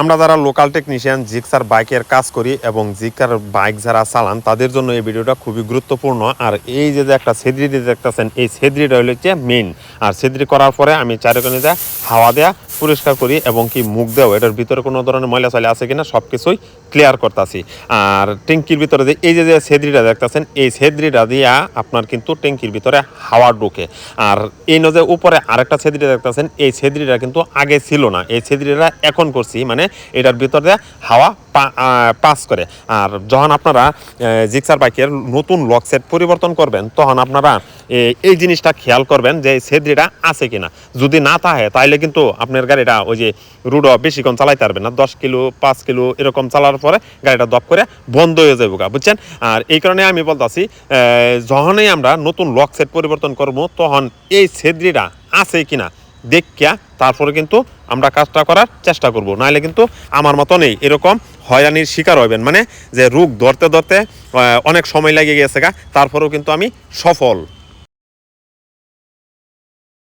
আমরা যারা local technician Gixxer বাইকের কাজ করি এবং জিক্সার বাইক যারা চালান, তাদের জন্য এই ভিডিওটা খুবই গুরুত্বপূর্ণ। আর এই যে যে একটা সেদ্রি দেখতেছেন, এই সেদ্রিটা হলো হচ্ছে মেন আর সেদ্রি করার পরে আমি চারকোনে যা হাওয়া দেয়া পরিষ্কার করি এবং কি মুখ দেওয়া এটার ভিতরে কোনো ধরনের ময়লা চলে আছে কিনা সব কিছুই ক্লিয়ার করতেছি। আর ট্যাঙ্কির ভিতরে যে, এই যে যে সেদ্রিটা দেখতেছেন, এই সেদ্রিটা দিয়া আপনার কিন্তু ট্যাঙ্কির ভিতরে হাওয়া ঢুকে। আর এই নজে উপরে আরেকটা সেদ্রিটা দেখতেছেন, এই ছেদ্রিটা কিন্তু আগে ছিল না। এই ছেদ্রিটা এখন করছি মানে এটার ভিতরে হাওয়া পাস করে। আর যখন আপনারা জিক্সার বাইকের নতুন লক সেট পরিবর্তন করবেন তখন আপনারা এই জিনিসটা খেয়াল করবেন যে ছেদ্রিটা আছে কিনা। যদি না থাকে তাইলে কিন্তু আপনার গাড়িটা ওই যে রুডও বেশিক্ষণ চালাইতে পারবেন না। দশ কিলো পাঁচ কিলো এরকম চালার পরে গাড়িটা দপ করে বন্ধ হয়ে যাবে গা, বুঝছেন? আর এই কারণে আমি বলতেছি যখনই আমরা নতুন লক সেট পরিবর্তন করব তখন এই ছেদ্রিটা আছে কিনা দেখিয়া তারপরে কিন্তু আমরা কাজটা করার চেষ্টা করব। নাহলে কিন্তু আমার মতো নেই এরকম হয়রানির শিকার হবেন মানে যে রোগ ধরতে ধরতে অনেক সময় লেগে গেছে গা, তারপরেও কিন্তু আমি সফল।